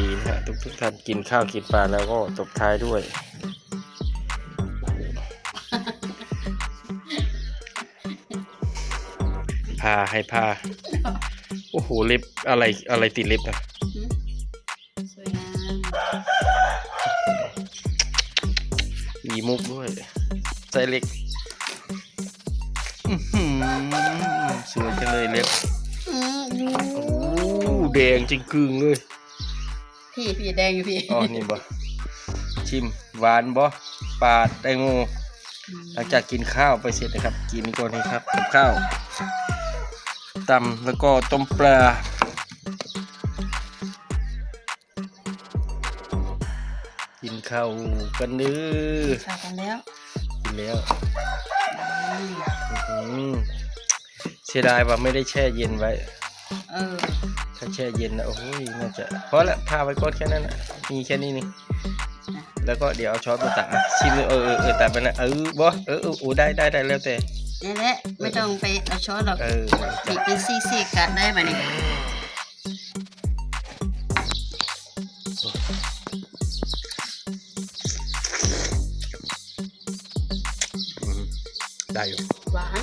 ดีนะฮะทุกทุกๆท่านกินข้าวกินปลาแล้วก็ตบท้ายด้วย พาให้พา โอ้โหเล็บอะไรอะไรติดเล็บนะสวยงามมีมุกด้วยไซส์เล็กอื้อหือสวยจังเลยเล็บอืมโอ้แดงจริงกึ่งเลย พี่พี่แดงอยู่พี่อ๋อนี่บ่ชิมหวานบ่ปาดแตงโมหลังจากกินข้าวไปเสร็จนะครับ กินก่อนนี้ครับกับข้าวตำแล้วก็ต้มปลากินข้าวกันเด้อใส่กันแล้วกินแล้วอืมอื้อหือเสียดายว่าไม่ได้แช่เย็นไว้ เออ ถ้าแช่เย็นนะโอ้ยน่าจะพอละพาไว้ก่อนแค่นั้นนะมีแค่นี้นี่แล้วก็เดี๋ยวเอาช้อนมาตักนะชิมเลยเออเออเออตักไปนะเออบอเออเออโอ้ได้ได้ได้แล้วแต่นี่แหละไม่ต้องไปเอาช้อนหรอกเออบีบเป็นซี่ๆกัดได้ไหมเนี่ยอืมได้อยู่หวาน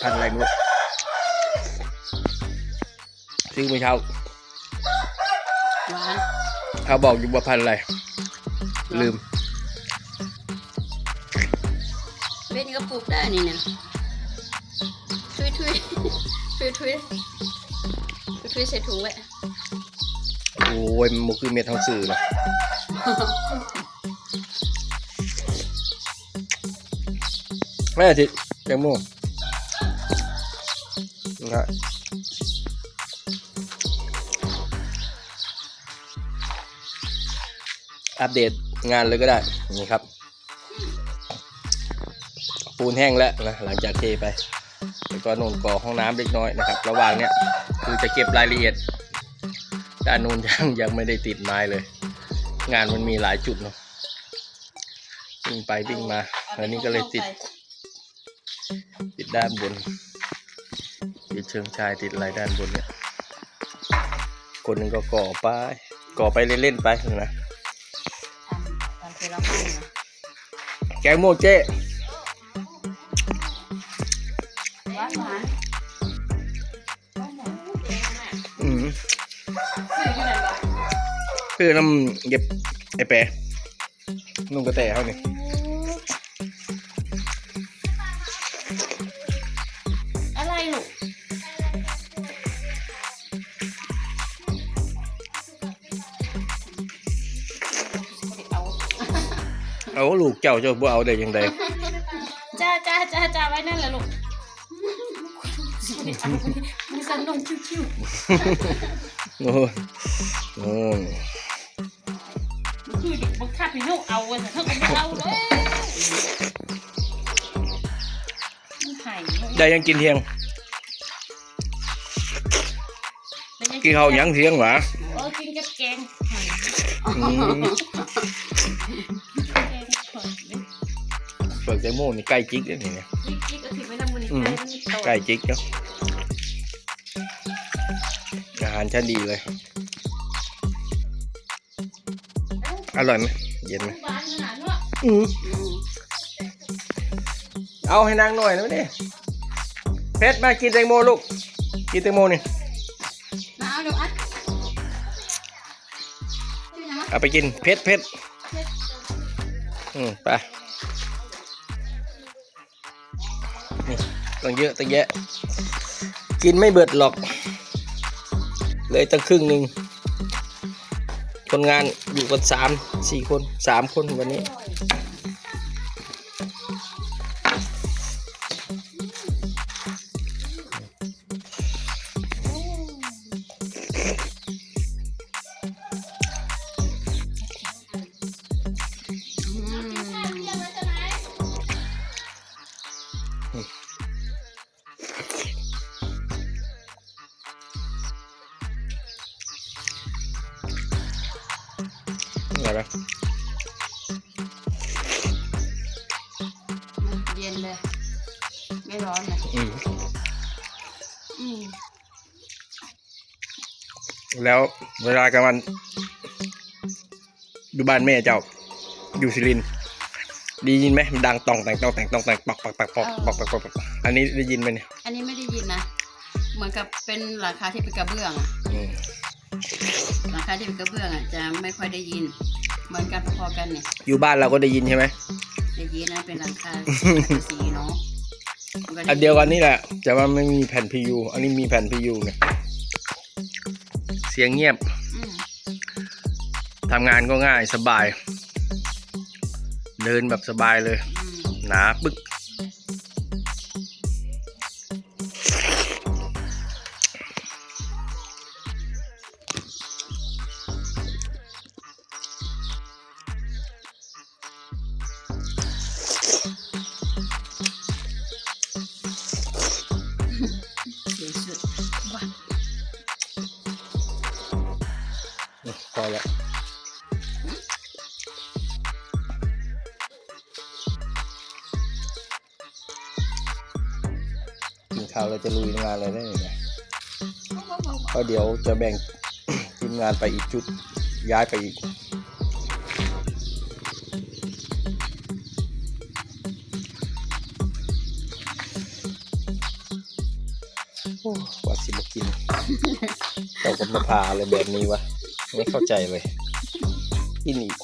พันอะไรไม่รู้ ซื้อเมื่อเช้าหวานเขาบอกอยู่ว่าพันอะไร ลืม เป็นก็ปลูกได้นี่เนี่ยทุยทุยทุยทุยทุยทุยใส่ถุงไว้โอ้ยมันบ่คือเม็ดทองสื่อเลยแม่ทิแตงโมนะ อัปเดตงานเลยก็ได้นี่ครับ ปูนแห้งแล้วนะหลังจากเทไปแล้วก็นูนก่อห้องน้ำเล็กน้อยนะครับ ระหว่างเนี้ยคือจะเก็บรายละเอียด ด้านนู้นยังยังไม่ได้ติดไม้เลย งานมันมีหลายจุดเนาะวิ่งไปวิ่งมาอันนี้ก็เลยติด ติดด้านบน ติดเชิงชายติดลายด้านบนเนี่ยคนหนึ่งก็ก่อไปก่อไปเล่นๆไปนะ ทำทำทีละห้องนะแกงโมเจ้หวานหวานอืมคือน้ำเย็บไอแปรนุ่งกระแตเขานี่อ เอาลูกเจ้าเจ้าบ่เอาได้ยังไงจ้าจ้าจ้าจ้าไว้นั่นแหละลูกมันสั่นลงชิวโอ้ยโอ้ยคือเด็กบังคับให้ลูกเอาแต่เธอก็ไม่เอาเลยไห่เลยได้ยังกินเที่ยงกินข้าวยังเที่ยงหวะเออกินกับแกง เปิดแตงโมนี่ใกล้จิกเลยนี่เนี่ยนี่กินก็ถือไม่นำมันนี่อืมใจมันโตใกล้จิกเนาะอาหารชั้นดีเลย อร่อยไหมเย็นไหมหวานขนาดเนาะอืมอืมเอาให้นางหน่อยนะนี่เพชรมากินแตงโมลูก กินแตงโมนี่มาเอาเดี๋ยวอัดนี่นะเอาไปกินเพชรเพชรอืมไป ตั้งเยอะตั้งแยะ กินไม่เบิดหรอก เลยตั้งครึ่งหนึ่งคนงานอยู่กันสามสี่คนสามคนวันนี้ อะไรนะเย็นเลย ไม่ร้อนเลยอืมอืมแล้วเวลากลางวันดูบ้านแม่เจ้า อยู่สิรินทร์ไดียินไหมมันดังตองแต่งตองแต่งตองแต่งปักปักปักปักปักปักปักปักอันนี้ได้ยินไหมเนี่ยอันนี้ไม่ได้ยินนะ เหมือนกับเป็นหลังคาที่เป็นกระเบื้องอะอืม หลังคาที่เป็นกระเบื้องอะจะไม่ค่อยได้ยินเหมือนกันพอๆกันเนี่ยอยู่บ้านเราก็ได้ยินใช่ไหมได้ยินนะเป็นหลังคาสีเนาะมัก็ไอันเดียวกันนี่แหละแต่ว่าไม่มีแผ่นพียูอันนี้มีแผ่นพียูไงเสียงเงียบอืมทำงานก็ง่ายสบาย เดินแบบสบายเลยอืมหนาปึ๊ก ข้าวเราจะลุยงานอะไรได้ไหมเพราะเดี๋ยวจะแบ่งทีมงานไปอีกจุดย้ายไปอีกโอ้กว่าสิบกินเจ้ากับมาพาอะไรแบบนี้วะ ไม่เข้าใจเลยกินอีก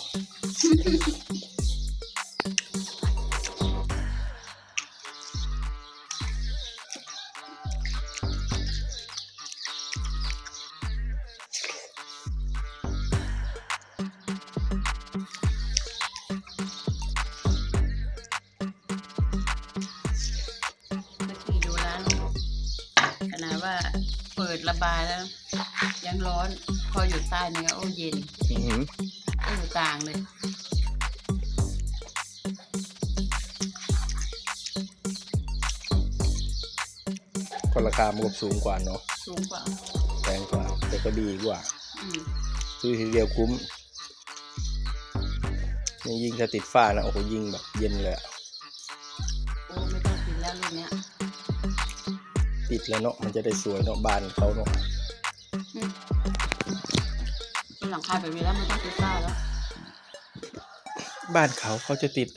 เปิดระบายแล้ว ยังร้อน พออยู่ใต้เนื้อโอ้เย็นอื้อหือเออต่างเลยก็ราคามันก็สูงกว่าเนาะสูงกว่า แพงกว่า แต่ก็ดีกว่า อืมซื้อทีเดียวคุ้มนี่ยิ่งถ้าติดฝ้านะโอ้โหยิ่งแบบเย็นเลยอะ ติดแล้วเนาะมันจะได้สวยเนาะบานเขาเนาะอืมเป็นหลังคาแบบนี้แล้วมันต้องติดฝ้าแล้วบ้านเขาเขาจะติด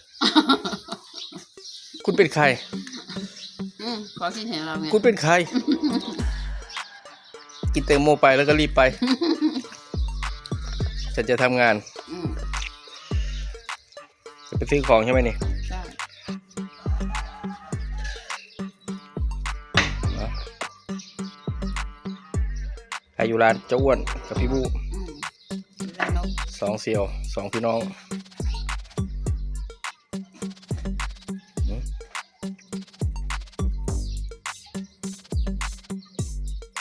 คุณเป็นใคร อืมขอคิดเห็นเราไงคุณเป็นใคร กินเตงโมไปแล้วก็รีบไป ฉันจะทำงาน อืมจะไปซื้อของใช่ไหมนี่ อยู่ร้านเจ้าอ้วนกับพี่บูอืมแล้วนกสองเสี่ยวสองพี่น้องหืม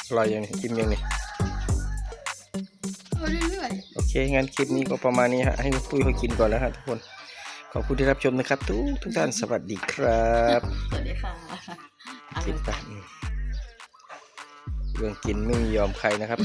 อร่อยยังกินยังนี่เอาเรื่อยโอเค งั้นคลิปนี้ก็ประมาณนี้ฮะ ให้คุยเขากินก่อนแล้วฮะทุกคน ขอบคุณที่รับชมนะครับ ทุกทุกท่าน สวัสดีครับๆสวัสดีค่ะอติร่ดอ ยตามเรื่องกินไม่มียอมใครนะครับ